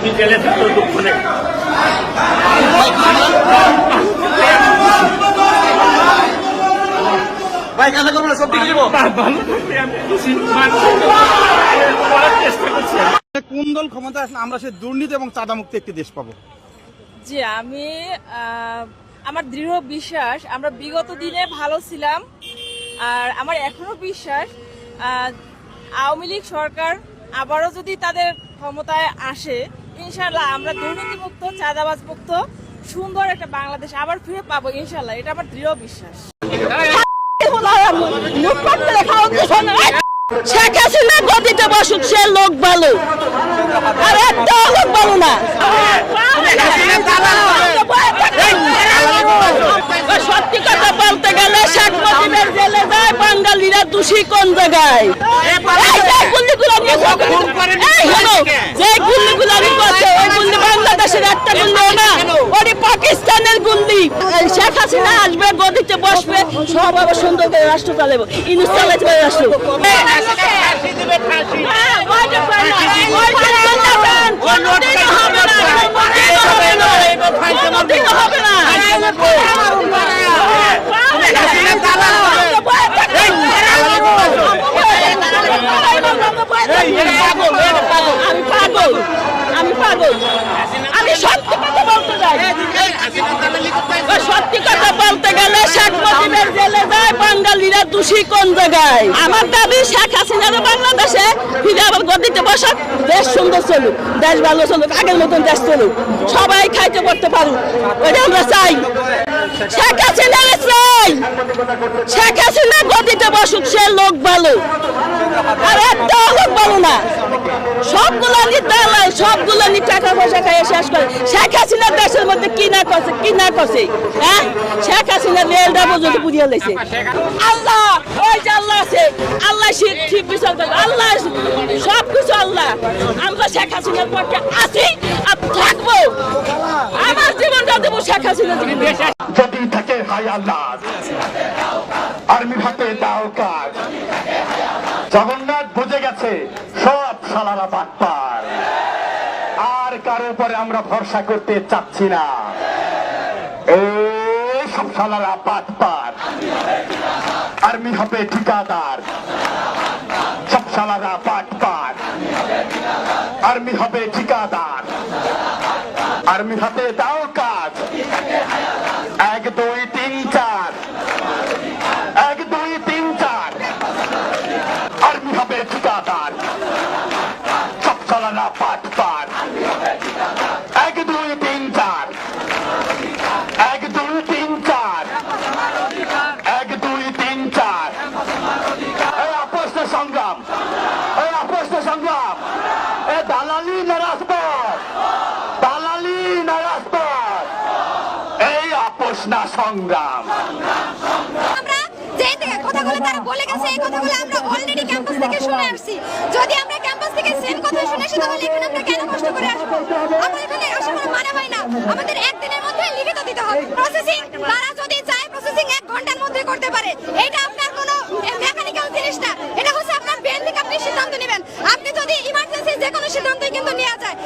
আমি জেলে থাকলেও দুঃখ নেই। ভাই কাজা করব না সব। কোন দল ক্ষমতা আসলে আমরা সে দুর্নীতি এবং চাঁদামুক্ত একটি দেশ পাবো? জি আমি আমার দৃঢ় বিশ্বাস আমরা বিগত দিনে ভালো ছিলাম আর আমার এখনও বিশ্বাস আওয়ামী লীগ সরকার আবারও যদি তাদের ক্ষমতায় আসে ইনশাল্লাহ আমরা দুর্নীতিমুক্ত চাঁদাবাজ মুক্ত সুন্দর একটা বাংলাদেশ আবার ফিরে পাবো ইনশাল্লাহ এটা আমার দৃঢ় বিশ্বাস। শেখ হাসিনা গদিতে বসুক, সে লোক ভালো আর একটা লোক ভালো না। সত্যি কথা বলতে গেলে শেখ মুজিবের জেলে যায়, বাঙালিরা দোষী কোন জায়গায় এই যে গুল্লিগুলো নিয়ে এই হলো, যে গুল্লিগুলো আমি করছে ওই গুল্লি বাংলাদেশের একটা গুল্লিও না ওটি গুল্লি শেখ হাসিনা আসবে, গদিতে বসবে। সব আবার সুন্দর করে রাষ্ট্র চালাবো ইনুস চালাতে পারে রাষ্ট্র। আমি পাগল। আমি পাগল। আমি সত্যি কথা বলতে চাই ওই সত্যি কথা বলতে গেলে শেখ মুজিবের জেলে যায় দোষী কোন জায়গায়? আমার দাবি শেখ হাসিনার বাংলাদেশে ফিরে আবার গদিতে বসাক, দেশ সুন্দর চলুক, দেশ ভালো চলুক, আগের মতন দেশ চলুক, সবাই খাইতে পড়তে পারুক ওইটা আমরা চাই। শেখ হাসিনা চাই শেখ হাসিনা গদিতে বসুক, সে লোক ভালো। আর একটা লোক ভালো না। সবগুলো নি দালাল, সবগুলো নি টাকা পয়সা খাইয়ে শেষ করে। শেখ হাসিনা দেশের মধ্যে কি না করছে, কি না করছে? হ্যাঁ? শেখ হাসিনা রেলটা পর্যন্ত পুড়িয়ে লাইছে আল্লাহ! যে আল্লাহ আছে। আল্লাহ বিচার করবে। আল্লাহ সব কিছু আল্লাহ। আমরা শেখ হাসিনার পক্ষে আছি আর থাকব। আমার জীবনটা দেবো শেখ হাসিনা যদি থাকে হায়ালাত আর্মি দাও কাজ। জগন্নাথ বুঝে গেছে, সব সালারা বাটপার আর কারও উপরে আমরা ভরসা করতে চাচ্ছি না। এই সব সালারা বাটপার আর্মি হবে ঠিকাদার সব সালারা বাটপার আর্মি হবে ঠিকাদার আর্মি হাতে দাও কাজ এক দুই তিন চার এক দুই তিন চার আর্মি হবে ঠিকাদার সব চালানা পাট পাট এক দুই তিন এক ঘণ্টার মধ্যে করতে পারে এটা আপনার কোনো মেকানিক্যাল জিনিস এটা হচ্ছে আপনার ব্রেন থেকে আপনি সিদ্ধান্ত নেবেন আপনি যদি ইমার্জেন্সি যে কোনো সিদ্ধান্তই কিন্তু নেওয়া যায়।